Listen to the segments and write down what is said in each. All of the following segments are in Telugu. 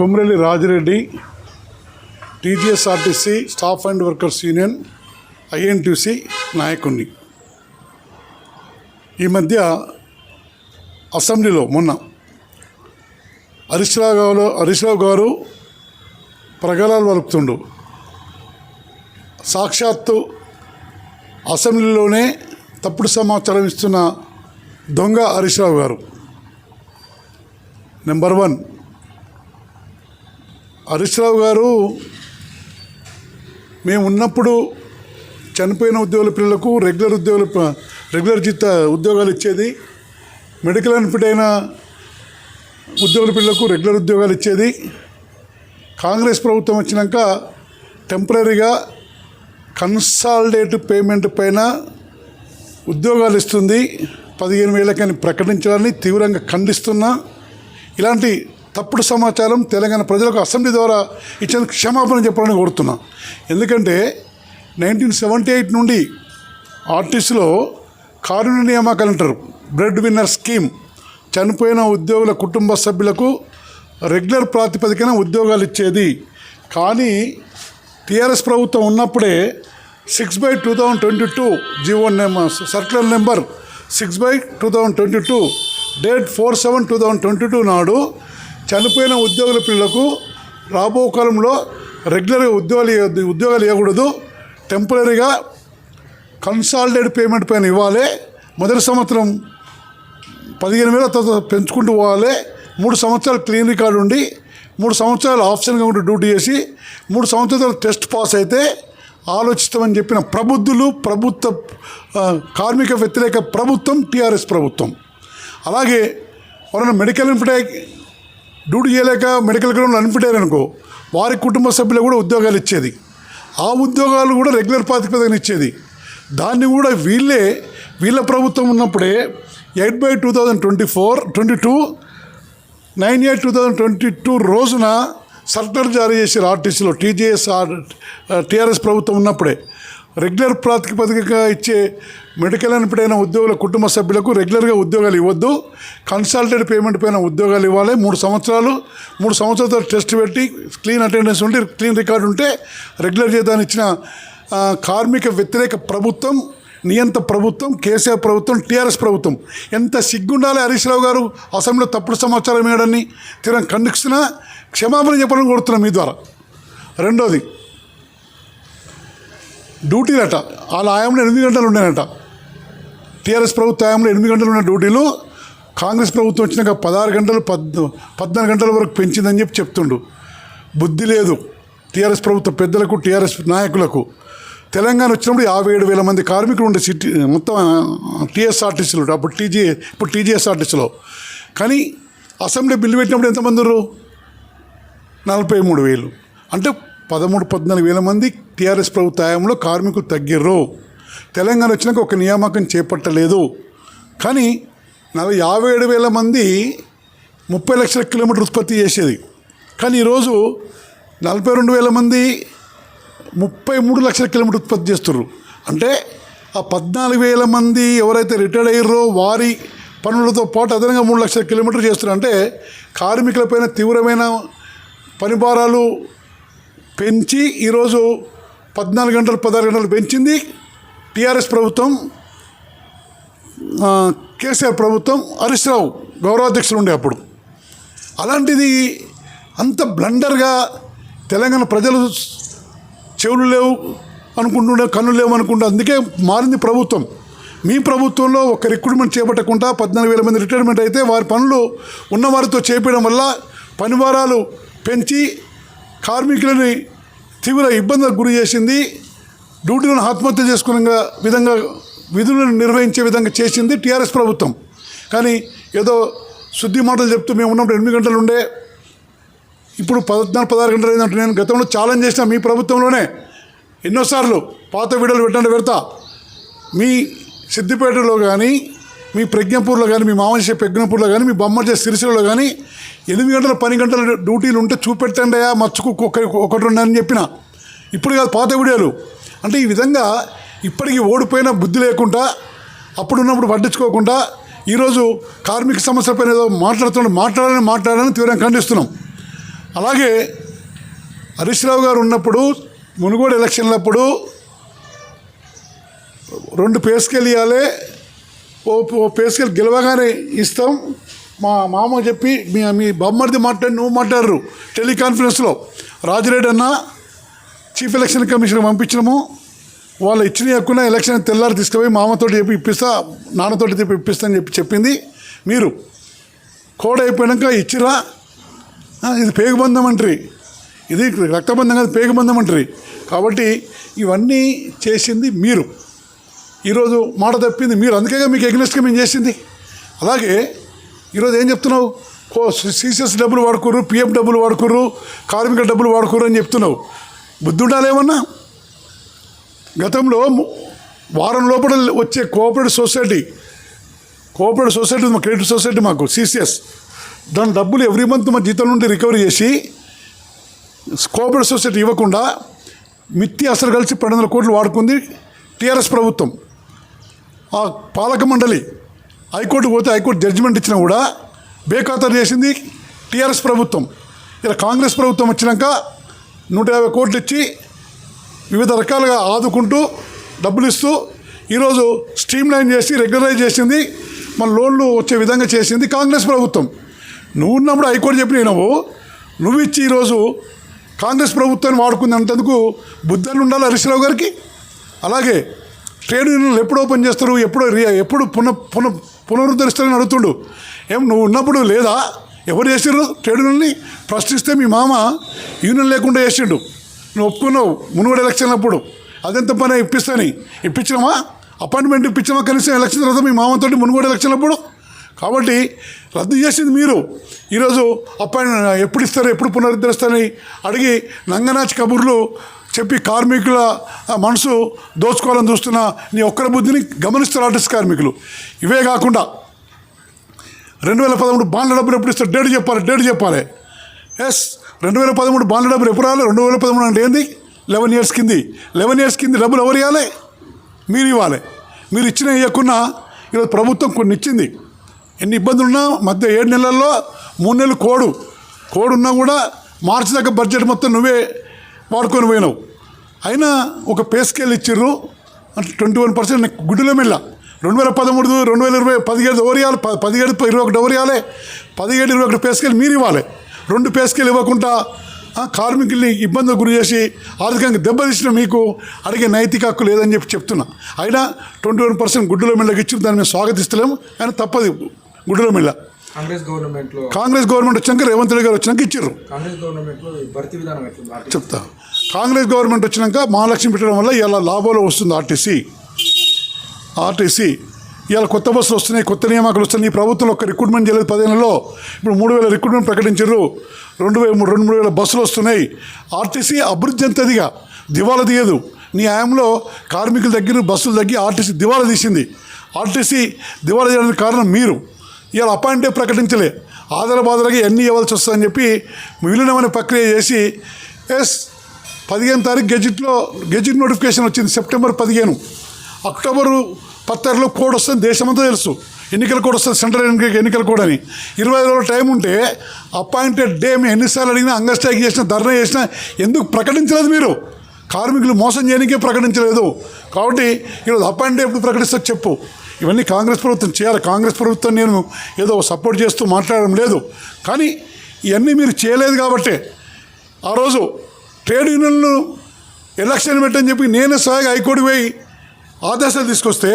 Komrelli Rajireddy TGSRTC staff and workers union INTC నాయకుణ్ణి. ఈ మధ్య అసెంబ్లీలో మొన్న హరీష్ రావు గారు హరీష్ రావు గారు ప్రగలాలు వలుపుతుండు. సాక్షాత్తు అసెంబ్లీలోనే తప్పుడు సమాచారం ఇస్తున్న దొంగ హరీష్ రావు గారు. నెంబర్ వన్ హరీష్రావు గారు మేము ఉన్నప్పుడు చనిపోయిన ఉద్యోగుల పిల్లలకు రెగ్యులర్ ఉద్యోగుల రెగ్యులర్ జీత ఉద్యోగాలు ఇచ్చేది. మెడికల్ అన్ఫిట్ అయిన ఉద్యోగుల పిల్లలకు రెగ్యులర్ ఉద్యోగాలు ఇచ్చేది. కాంగ్రెస్ ప్రభుత్వం వచ్చినాక టెంపరీగా కన్సాలిడేట్ పేమెంట్ పైన ఉద్యోగాలు ఇస్తుంది. పదిహేను వేలకని ప్రకటించడాన్ని తీవ్రంగా ఖండిస్తున్నా. ఇలాంటి తప్పుడు సమాచారం తెలంగాణ ప్రజలకు అసెంబ్లీ ద్వారా ఇచ్చిన క్షమాపణ చెప్పాలని కోరుతున్నా. ఎందుకంటే నైన్టీన్ సెవెంటీ ఎయిట్ నుండి ఆర్టీసీలో కారుణ్య నియామకాలు అంటారు. Bread winner scheme. చనిపోయిన ఉద్యోగుల కుటుంబ సభ్యులకు రెగ్యులర్ ప్రాతిపదికన ఉద్యోగాలు ఇచ్చేది. కానీ టీఆర్ఎస్ ప్రభుత్వం ఉన్నప్పుడే six by two thousand twenty two G O number circular number six by two thousand twenty two date four seven two thousand twenty two నాడు చనిపోయిన ఉద్యోగుల పిల్లలకు రాబో కాలంలో రెగ్యులర్గా ఉద్యోగాలు ఉద్యోగాలు ఇవ్వకూడదు. టెంపరీగా కన్సాలిడేట్ పేమెంట్ పైన ఇవ్వాలి. మొదటి సంవత్సరం పదిహేను వేల తర్వాత పెంచుకుంటూ పోవాలి. మూడు సంవత్సరాలు క్లీన్ రికార్డు ఉండి మూడు సంవత్సరాలు ఆప్షన్గా ఉండి డ్యూటీ చేసి మూడు సంవత్సరాలు టెస్ట్ పాస్ అయితే ఆలోచిస్తామని చెప్పిన ప్రబుద్ధులు ప్రభుత్వ కార్మిక వ్యతిరేక ప్రభుత్వం టీఆర్ఎస్ ప్రభుత్వం. అలాగే ఎవరైనా మెడికల్ ఇన్ఫిటెక్ డ్యూటీ చేయలేక మెడికల్ గ్రౌండ్ అన్ఫిట్ అనుకో వారి కుటుంబ సభ్యులు కూడా ఉద్యోగాలు ఇచ్చేది. ఆ ఉద్యోగాలు కూడా రెగ్యులర్ ప్రాతిపదికన ఇచ్చేది. దాన్ని కూడా వీళ్ళే వీళ్ళ ప్రభుత్వం ఉన్నప్పుడే eight by two thousand twenty four twenty two nine eight two thousand twenty two రోజున సర్కులర్ జారీ చేసారు ఆర్టీసీలో టీజీఎస్ టీఆర్ఎస్ ప్రభుత్వం ఉన్నప్పుడే. రెగ్యులర్ ప్రాతిపదికగా ఇచ్చే మెడికల్ అనిపడైన ఉద్యోగుల కుటుంబ సభ్యులకు రెగ్యులర్గా ఉద్యోగాలు ఇవ్వద్దు. కన్సల్టెడ్ పేమెంట్ పైన ఉద్యోగాలు ఇవ్వాలి. మూడు సంవత్సరాలు మూడు సంవత్సరాలతో టెస్ట్ పెట్టి క్లీన్ అటెండెన్స్ ఉంటే క్లీన్ రికార్డు ఉంటే రెగ్యులర్ జీతాన్ని ఇచ్చిన కార్మిక వ్యతిరేక ప్రభుత్వం నియంత ప్రభుత్వం కేసీఆర్ ప్రభుత్వం టీఆర్ఎస్ ప్రభుత్వం. ఎంత సిగ్గుండాలి హరీష్ రావు గారు? అసెంబ్లీలో తప్పుడు సమాచారం ఇవ్వడాన్ని తీరం ఖండిస్తున్నా క్షమాపణ చెప్పడం కోరుతున్నాం మీ ద్వారా. రెండోది డ్యూటీలట. వాళ్ళ ఆయంలో ఎనిమిది గంటలు ఉండేనట. టీఆర్ఎస్ ప్రభుత్వ ఆయంలో ఎనిమిది గంటలు ఉన్న డ్యూటీలు కాంగ్రెస్ ప్రభుత్వం వచ్చినాక పదహారు గంటలు పద్ పద్నాలుగు గంటల వరకు పెంచిందని చెప్పి చెప్తుండు. బుద్ధి లేదు. టీఆర్ఎస్ ప్రభుత్వ పెద్దలకు టీఆర్ఎస్ నాయకులకు. తెలంగాణ వచ్చినప్పుడు యాభై ఏడు వేల మంది కార్మికులు ఉండే సిటీ మొత్తం టీఎస్ఆర్టీసీలో. అప్పుడు టీజీ ఇప్పుడు టీజీఎస్ఆర్టీసీలో. కానీ అసెంబ్లీ బిల్లు పెట్టినప్పుడు ఎంతమంది ఉన్నారు? నలభై మూడు వేలు. అంటే పదమూడు పద్నాలుగు వేల మంది టీఆర్ఎస్ ప్రభుత్వ హయాంలో కార్మికులు తగ్గిర్రు. తెలంగాణ వచ్చినాక ఒక నియామకం చేపట్టలేదు. కానీ నలభై యాభై ఏడు వేల మంది ముప్పై లక్షల కిలోమీటర్ ఉత్పత్తి చేసేది. కానీ ఈరోజు నలభై రెండు వేల మంది ముప్పై మూడు లక్షల కిలోమీటర్ ఉత్పత్తి చేస్తున్నారు అంటే ఆ పద్నాలుగు వేల మంది ఎవరైతే రిటైర్డ్ అయ్యారో వారి పనులతో పాటు అదనంగా మూడు లక్షల కిలోమీటర్లు చేస్తున్నారు. అంటే కార్మికులపైన తీవ్రమైన పనిభారాలు పెంచి ఈరోజు పద్నాలుగు గంటలు పదహారు గంటలు పెంచింది టీఆర్ఎస్ ప్రభుత్వం కేసీఆర్ ప్రభుత్వం హరీష్ రావు గౌరవాధ్యక్షులు ఉండే అప్పుడు. అలాంటిది అంత బ్లండర్గా తెలంగాణ ప్రజలు చెవులు లేవు అనుకుంటుండే కన్నులు లేవు అనుకుంటూ అందుకే మారింది ప్రభుత్వం. మీ ప్రభుత్వంలో ఒక రిక్రూట్మెంట్ చేపట్టకుండా పద్నాలుగు వేల మంది రిటైర్మెంట్ అయితే వారి పనులు ఉన్నవారితో చేపడం వల్ల పనివారాలు పెంచి కార్మికులని తీవ్ర ఇబ్బందులకు గురి చేసింది. డ్యూటీలను ఆత్మహత్య చేసుకునే విధంగా విధులను నిర్వహించే విధంగా చేసింది టీఆర్ఎస్ ప్రభుత్వం. కానీ ఏదో శుద్ధి మాటలు చెప్తూ మేము ఉన్నప్పుడు ఎనిమిది గంటలు ఉండే. ఇప్పుడు పద్నాలుగు పదహారు గంటలు అయిందంటే నేను గతంలో ఛాలెంజ్ చేసిన మీ ప్రభుత్వంలోనే ఎన్నోసార్లు పాత వీడియోలు పెట్టండి పెడతా. మీ సిద్దిపేటలో కానీ మీ ప్రజ్ఞపూర్లో కానీ మీ మామనిషి ప్రజ్ఞపూర్లో కానీ మీ బొమ్మర్చే సిరిసిలో కానీ ఎనిమిది గంటల పని గంటల డ్యూటీలు ఉంటే చూపెట్టండి అయ్యా మచ్చుకు ఒకరి ఒకటి ఉండని చెప్పిన. ఇప్పుడు కాదు పాత వీడియోలు. అంటే ఈ విధంగా ఇప్పటికీ ఓడిపోయిన బుద్ధి లేకుండా అప్పుడు ఉన్నప్పుడు పట్టించుకోకుండా ఈరోజు కార్మిక సమస్యలపైన ఏదో మాట్లాడుతున్నాడు మాట్లాడాలని మాట్లాడాలని తీవ్రంగా ఖండిస్తున్నాం. అలాగే హరీష్ రావు గారు ఉన్నప్పుడు మునుగోడు ఎలక్షన్లప్పుడు రెండు పేస్కెళ్ళి ఇవ్వాలి ఓ ఓ పేసుకెళ్ళి గెలవగానే ఇస్తాం. మా మామ చెప్పి మీ మీ బొమ్మడిది మాట్లాడి నువ్వు మాట్లాడరు. టెలికాన్ఫరెన్స్లో రాజిరెడ్డి అన్న చీఫ్ ఎలక్షన్ కమిషన్ పంపించినాము. వాళ్ళు ఇచ్చిన ఎక్కువ ఎలక్షన్ తెల్లారి తీసుకుపోయి మామతో చెప్పి ఇప్పిస్తా నాన్నతోటి చెప్పి ఇప్పిస్తా అని చెప్పి చెప్పింది. మీరు కోడ్ అయిపోయాక ఇచ్చిరా ఇది పేగుబంధం అంటారు. ఇది రక్తబంధం కాదు పేగుబంధం అంటారు. కాబట్టి ఇవన్నీ చేసింది మీరు. ఈరోజు మాట తప్పింది మీరు అందుకే మీకు ఎగ్నెస్ట్గా మేము చేసింది. అలాగే ఈరోజు ఏం చెప్తున్నావు? కో సీసీఎస్ డబ్బులు వాడుకోరు పిఎఫ్ డబ్బులు వాడుకోరు కార్మిక డబ్బులు వాడుకోరు అని చెప్తున్నావు. బుద్ధి ఉండాలేమన్నా గతంలో వారం లోపల వచ్చే కోఆపరేటివ్ సొసైటీ కోఆపరేటివ్ సొసైటీ మా క్రెడిట్ సొసైటీ మాకు సీసీఎస్. దాని డబ్బులు ఎవ్రీ మంత్ మా జీతం నుండి రికవరీ చేసి కోఆపరేటివ్ సొసైటీ ఇవ్వకుండా మిత్తి అసలు కలిసి పన్నెండు వందల కోట్లు వాడుకుంది టీఆర్ఎస్ ప్రభుత్వం. ఆ పాలక మండలి హైకోర్టు పోతే హైకోర్టు జడ్జిమెంట్ ఇచ్చినా కూడా బేఖాతరు చేసింది టీఆర్ఎస్ ప్రభుత్వం. ఇలా కాంగ్రెస్ ప్రభుత్వం వచ్చినాక నూట యాభై కోట్లు ఇచ్చి వివిధ రకాలుగా ఆదుకుంటూ డబ్బులు ఇస్తూ ఈరోజు స్ట్రీమ్ లైన్ చేసి రెగ్యులరైజ్ చేసింది. మన లోన్లు వచ్చే విధంగా చేసింది కాంగ్రెస్ ప్రభుత్వం. నువ్వు ఉన్నప్పుడు హైకోర్టు చెప్పిన నువ్వు నువ్వు ఇచ్చి ఈరోజు కాంగ్రెస్ ప్రభుత్వాన్ని వాడుకుంది అంటందుకు బుద్ధులు ఉండాలి హరీశ్రావు గారికి. అలాగే ట్రేడ్ యూనియన్లు ఎప్పుడు ఓపెన్ చేస్తారు? ఎప్పుడు రి- ఎప్పుడు పునః పునః పునరుద్ధరిస్తారని అడుగుతుండు. ఏం నువ్వు ఉన్నప్పుడు లేదా? ఎవరు చేసారు ట్రేడ్ యూనియన్ని ప్రశ్నిస్తే మీ మామ యూనియన్ లేకుండా చేసిండు. నువ్వు ఒప్పుకున్నావు మునుగోడు ఎలక్షన్ అప్పుడు. అదెంత పని ఇప్పిస్తాని? ఇప్పించినామా? అపాయింట్మెంట్ ఇప్పించామా కనీసం ఎలక్షన్ తర్వాత మీ మామతో మునుగోడు ఎలక్షన్ అప్పుడు? కాబట్టి రద్దు చేసింది మీరు. ఈరోజు అపాయింట్ ఎప్పుడు ఇస్తారు ఎప్పుడు పునరుద్ధరిస్తారని అడిగి నంగనాచి కబుర్లు చెప్పి కార్మికుల మనసు దోచుకోవాలని చూస్తున్న నీ ఒక్కరి బుద్ధిని గమనిస్తారు ఆర్టిస్ట్ కార్మికులు. ఇవే కాకుండా రెండు వేల పదమూడు బాండ్ల డబ్బులు ఎప్పుడు ఇస్తారు? డేట్ చెప్పాలి డేట్ చెప్పాలి. ఎస్ రెండు వేల పదమూడు బాండ్ల డబ్బులు ఎప్పుడు రావాలి? రెండు వేల పదమూడు అంటే ఏంది? లెవెన్ ఇయర్స్ కింది. లెవెన్ ఇయర్స్ కింది డబ్బులు ఎవరు ఇవ్వాలి? మీరు ఇవ్వాలి. మీరు ఇచ్చిన ఇవ్వకున్నా ఈరోజు ప్రభుత్వం కొన్ని ఇచ్చింది ఎన్ని ఇబ్బందులు ఉన్నా మధ్య ఏడు నెలల్లో మూడు నెలలు కోడు. కోడు ఉన్నా కూడా మార్చి దాకా బడ్జెట్ మొత్తం నువ్వే వాడుకొని పోయినావు. అయినా ఒక పే స్కేల్ ఇచ్చిర్రు. అంటే ట్వంటీ వన్ పర్సెంట్ గుడ్డులో మెల్ల. రెండు వేల పదమూడు రెండు వేల ఇరవై పదిహేడు ఓరియాలు పదిహేడు ఇరవై ఒకటి ఓరియాలే పదిహేడు ఇరవై ఒకటి పే స్కేల్ మీరు ఇవ్వాలి. రెండు పే స్కేల్ ఇవ్వకుండా కార్మికుల్ని ఇబ్బందులు గురి చేసి ఆర్థికంగా దెబ్బతీసిన మీకు అడిగే నైతిక హక్కు లేదని చెప్పి చెప్తున్నా. అయినా ట్వంటీ వన్ పర్సెంట్ గుడ్డులో మిల్లకి ఇచ్చిన దాన్ని మేము స్వాగతిస్తలేము. ఆయన తప్పదు. గుడ్డులో మిల్ల. కాంగ్రెస్ గవర్నమెంట్ కాంగ్రెస్ గవర్నమెంట్ వచ్చినాక రేవంత్ రెడ్డి గారు వచ్చినాక ఇచ్చారు కాంగ్రెస్ భర్తీ విధానం చెప్తా. కాంగ్రెస్ గవర్నమెంట్ వచ్చినాక మహాలక్ష్మి పెట్టడం వల్ల ఇలా లాభాలు వస్తుంది ఆర్టీసీ. ఆర్టీసీ ఇవాళ కొత్త బస్సులు వస్తున్నాయి కొత్త నియామకాలు వస్తున్నాయి. ఈ ప్రభుత్వం ఒక రిక్రూట్మెంట్ చేయలేదు పదిహేనులో. ఇప్పుడు మూడు వేల రిక్రూట్మెంట్ ప్రకటించారు రెండు వేల మూడు రెండు మూడు వేల బస్సులు వస్తున్నాయి. ఆర్టీసీ అభివృద్ధి అంతదిగా దివాలా తీయదు. నీ హయాంలో కార్మికుల దగ్గర బస్సులు తగ్గి ఆర్టీసీ దివాలా తీసింది. ఆర్టీసీ దివాలా చేయడానికి కారణం మీరు. ఇవాళ అపాయింటే ప్రకటించలే. ఆధార బాధలకి ఎన్ని ఇవ్వాల్సి వస్తుందని చెప్పి విలీనమైన ప్రక్రియ చేసి ఎస్ పదిహేను తారీఖు గెజిట్లో గెజిట్ నోటిఫికేషన్ వచ్చింది సెప్టెంబర్ పదిహేను. అక్టోబరు పత్తారులో కోడ్ వస్తుంది దేశమంతా తెలుసు. ఎన్నికల కోడ్ వస్తుంది సెంట్రల్ ఎన్నిక ఎన్నికల కోడ్ అని. ఇరవై రోజుల టైం ఉంటే అపాయింటెడ్ డే మేము ఎన్నిసార్లు అడిగినా అంగస్టాక్ చేసినా ధర్నా చేసినా ఎందుకు ప్రకటించలేదు మీరు? కార్మికులు మోసం చేయడానికే ప్రకటించలేదు. కాబట్టి ఈరోజు అపాయింట్ డే ఎప్పుడు ప్రకటిస్తారు చెప్పు. ఇవన్నీ కాంగ్రెస్ ప్రభుత్వం చేయాలి. కాంగ్రెస్ ప్రభుత్వం నేను ఏదో సపోర్ట్ చేస్తూ మాట్లాడడం లేదు. కానీ ఇవన్నీ మీరు చేయలేదు కాబట్టే ఆ రోజు ట్రేడ్ యూనియన్లు ఎలక్షన్ పెట్టని చెప్పి నేనే స్వయంగా హైకోర్టు పోయి ఆదేశాలు తీసుకొస్తే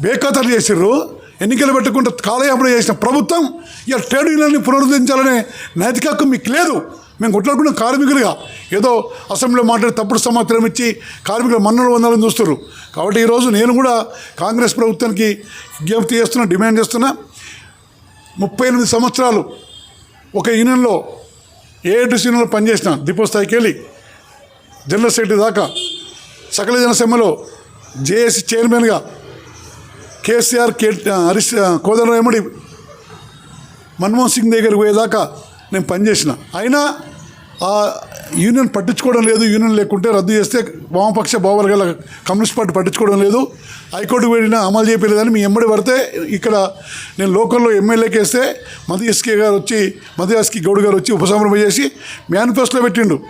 బేఖాతలు చేసిర్రు. ఎన్నికలు పెట్టకుండా కాలయాపన చేసిన ప్రభుత్వం ఇక ట్రేడ్ యూనియన్ని పునరుద్ధరించాలనే నైతిక హక్కు మీకు లేదు. మేము కొట్లాడుకున్న కార్మికులుగా. ఏదో అసెంబ్లీలో మాట్లాడి తప్పుడు సమాచారం ఇచ్చి కార్మికులు మన్నలు వందాలని చూస్తారు కాబట్టి ఈరోజు నేను కూడా కాంగ్రెస్ ప్రభుత్వానికి విజ్ఞప్తి చేస్తున్నా డిమాండ్ చేస్తున్నా. ముప్పై ఎనిమిది సంవత్సరాలు ఒక యూనియన్లో ఏడు యూనియన్లో పనిచేసిన డిపో వెళ్ళి జనరల్ సెక్రటరీ దాకా సకల జనసభలో జేఏసీ చైర్మన్గా కేసీఆర్ కే హరీష్ కోదండరామడి మన్మోహన్ సింగ్ దగ్గరికి పోయేదాకా నేను పనిచేసిన అయినా ఆ యూనియన్ పట్టించుకోవడం లేదు యూనియన్ లేకుంటే రద్దు చేస్తే వామపక్ష బావర్ గల కమ్యూనిస్ట్ పార్టీ పట్టించుకోవడం లేదు. హైకోర్టు వెళ్ళినా అమలు చేయలేదని మీ ఎమ్మడి పడితే ఇక్కడ నేను లోకల్లో ఎమ్మెల్యేకి వేస్తే మధు ఎస్కే గారు వచ్చి మధు గౌడ్ గారు వచ్చి ఉపసంహరణ చేసి మేనిఫెస్టోలో పెట్టిండు.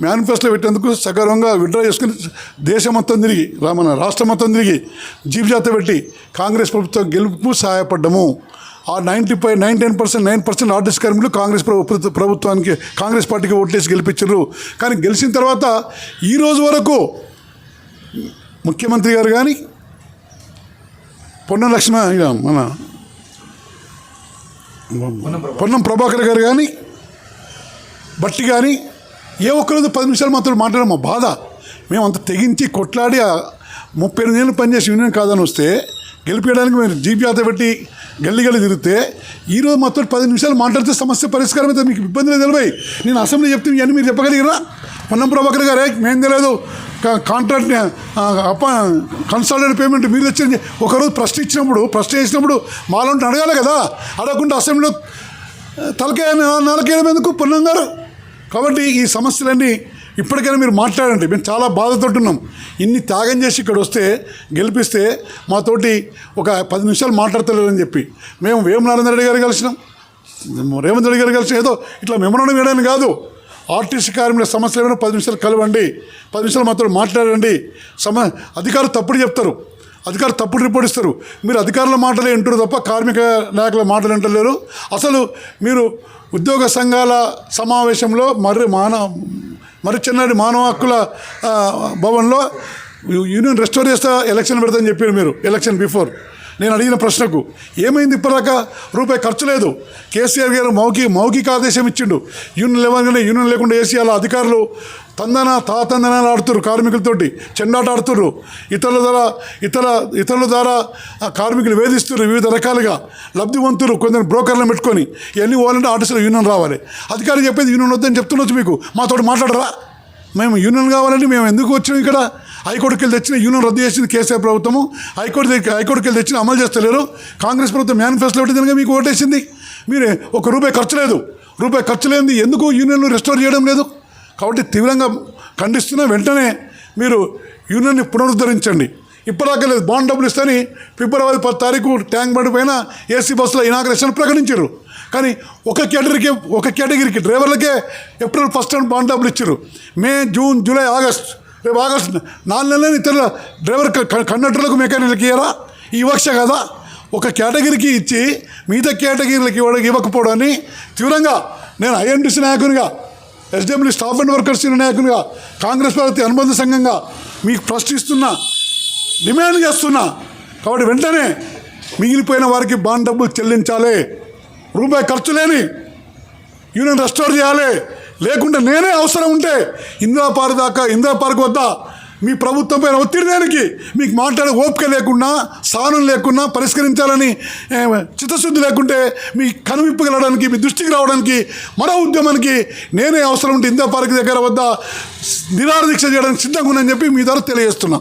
మేనిఫెస్టో పెట్టేందుకు సగర్వంగా విడ్డ్రా చేసుకుని దేశం మొత్తం తిరిగి రా- మన రాష్ట్రం మొత్తం తిరిగి జీప్ జాత పెట్టి కాంగ్రెస్ ప్రభుత్వం గెలుపు సహాయపడ్డము. ఆ ninety five nine ten percent nine percent RTC కార్మికులు కాంగ్రెస్ ప్రభుత్వానికి కాంగ్రెస్ పార్టీకి ఓట్లేసి గెలిపించారు. కానీ గెలిచిన తర్వాత ఈ రోజు వరకు ముఖ్యమంత్రి గారు కానీ పొన్న లక్ష్మణ ఇక మన పొన్నం ప్రభాకర్ గారు కానీ బట్టి కానీ ఏ ఒక్కరోజు పది నిమిషాలు మాత్రం మాట్లాడడం మా బాధ. మేము అంత తెగించి కొట్లాడి ముప్పై ఎనిమిది ఏళ్ళు పనిచేసి యూనియన్ కాదని వస్తే గెలిపించడానికి మేము జీప్ జాత పెట్టి గల్లి గల్లి తిరిగితే ఈరోజు మొత్తం పది నిమిషాలు మాట్లాడితే సమస్య పరిష్కారం అయితే మీకు ఇబ్బంది లేదు తెలివై నేను అసెంబ్లీ చెప్తే ఇవన్నీ మీరు చెప్పగలిగిరా? పొన్నం ప్రభాకర్ గారే మేము తెలియదు. కా- కాంట్రాక్ట్ అప్ప కన్సల్టెంట్ పేమెంట్ మీరు తెచ్చింది. ఒకరోజు ప్రశ్న ఇచ్చినప్పుడు ప్రశ్న వేసినప్పుడు మాలో అడగాలి కదా. అడగకుండా అసెంబ్లీలో తలకే నలకేయడం ఎందుకు పొన్నం గారు? కాబట్టి ఈ సమస్యలన్నీ ఇప్పటికైనా మీరు మాట్లాడండి. మేము చాలా బాధతో ఉన్నాం ఇన్ని త్యాగం చేసి ఇక్కడ వస్తే గెలిపిస్తే మాతోటి ఒక పది నిమిషాలు మాట్లాడతలేరని చెప్పి. మేము వేమ నరేంద్ర రెడ్డి గారు కలిసినాం. రేవంత్ రెడ్డి గారు కలిసి ఏదో ఇట్లా మెమరణం వేయడానికి కాదు. ఆర్టీసీ కార్మికుల సమస్యలు ఏమైనా పది నిమిషాలు కలవండి. పది నిమిషాలు మాతో మాట్లాడండి. సమ అధికారులు తప్పుడు చెప్తారు. అధికారులు తప్పుడు రిపోర్ట్ ఇస్తారు. మీరు అధికారుల మాటలే వింటారు తప్ప కార్మిక నాయకుల మాటలు వింటలేరు. అసలు మీరు ఉద్యోగ సంఘాల సమావేశంలో మరి మాన మరి మానవ హక్కుల భవన్లో. యూనియన్ రెస్టోర్ చేస్తా ఎలక్షన్ పెడతాని చెప్పారు మీరు ఎలక్షన్ బిఫోర్ నేను అడిగిన ప్రశ్నకు ఏమైంది ఇప్పటిదాకా? రూపాయి ఖర్చు లేదు. కేసీఆర్ గారు మౌఖి మౌఖిక ఆదేశం ఇచ్చిండు. యూనియన్ లేవగానే యూనియన్ లేకుండా ఏసీఆర్ అధికారులు తందన తాతందనాలు ఆడుతున్నారు కార్మికులతోటి చెండాట ఆడుతుర్రు. ఇతరుల ద్వారా ఇతర ఇతరుల ద్వారా కార్మికులు వేధిస్తున్నారు వివిధ రకాలుగా. లబ్ధివంతులు కొందరు బ్రోకర్లను పెట్టుకొని. ఇవన్నీ పోవాలంటే ఆర్టీసీలో యూనియన్ రావాలి. అధికారులు చెప్పేది యూనియన్ వద్దని చెప్తుండొచ్చు మీకు. మాతో మాట్లాడరా? మేము యూనియన్ కావాలంటే మేము ఎందుకు వచ్చాము ఇక్కడ? హైకోర్టుకి తెచ్చిన యూనియన్ రద్దు చేసింది కేసీఆర్ ప్రభుత్వము. హైకోర్టు దగ్గర- హైకోర్టుకి తెచ్చిన అమలు చేస్తలేరు. కాంగ్రెస్ ప్రభుత్వం మేనిఫెస్టోలో పెట్టిందిగా మీకు ఓటేసింది. మీరు ఒక రూపాయి ఖర్చు లేదు. రూపాయి ఖర్చు లేనిది ఎందుకు యూనియన్లు రెస్టోర్ చేయడం లేదు? కాబట్టి తీవ్రంగా ఖండిస్తున్న వెంటనే మీరు యూనియన్ని పునరుద్ధరించండి. ఇప్పటిదాకా లేదు. బాండ్ డబ్బులు ఇస్తని ఫిబ్రవరి పది తారీఖు ట్యాంక్ బండి పైన ఏసీ బస్సులో ఇనాగ్రేషన్ ప్రకటించారు. కానీ ఒక కేటగిరీకి ఒక కేటగిరీకి డ్రైవర్లకే ఏప్రిల్ ఫస్ట్ అండ్ బాండ్ డబ్బులు ఇచ్చారు మే జూన్ జూలై ఆగస్ట్ రేపు ఆగస్టు నాలుగు నెలలు ఇతరుల డ్రైవర్ క- కండక్టర్లకు మెకానిక్లకు ఇయ్యరా? ఈ కదా? ఒక కేటగిరీకి ఇచ్చి మిగతా కేటగిరీలకు ఇవ్వడం ఇవ్వకపోవడాన్ని తీవ్రంగా నేను ఐఎన్టీసీ నాయకునిగా ఎస్డబ్ల్యూ స్టాఫ్ అండ్ వర్కర్స్ నాయకునిగా కాంగ్రెస్ పార్టీ అనుబంధ సంఘంగా మీకు ప్రశ్నిస్తున్నా డిమాండ్ చేస్తున్నా కాబట్టి వెంటనే మిగిలిపోయిన వారికి బాండ్ డబ్బులు చెల్లించాలి. రూపాయి ఖర్చు లేని యూనియన్ రెస్టోర్ చేయాలి. లేకుంటే నేనే అవసరం ఉంటే ఇందిరా పార్క్ దాకా ఇందిరా పార్క్ వద్ద మీ ప్రభుత్వం పైన ఒత్తిడి దానికి? మీకు మాట్లాడే ఓపిక లేకుండా సానం లేకుండా పరిష్కరించాలని చిత్తశుద్ధి లేకుంటే మీ కనువిప్పగలడానికి మీ దృష్టికి రావడానికి మరో ఉద్యమానికి నేనే అవసరం ఉంటే ఇందిరా పార్క్ దగ్గర వద్ద నిరాదీక్ష చేయడానికి సిద్ధంగా ఉందని చెప్పి మీ ద్వారా తెలియజేస్తున్నా.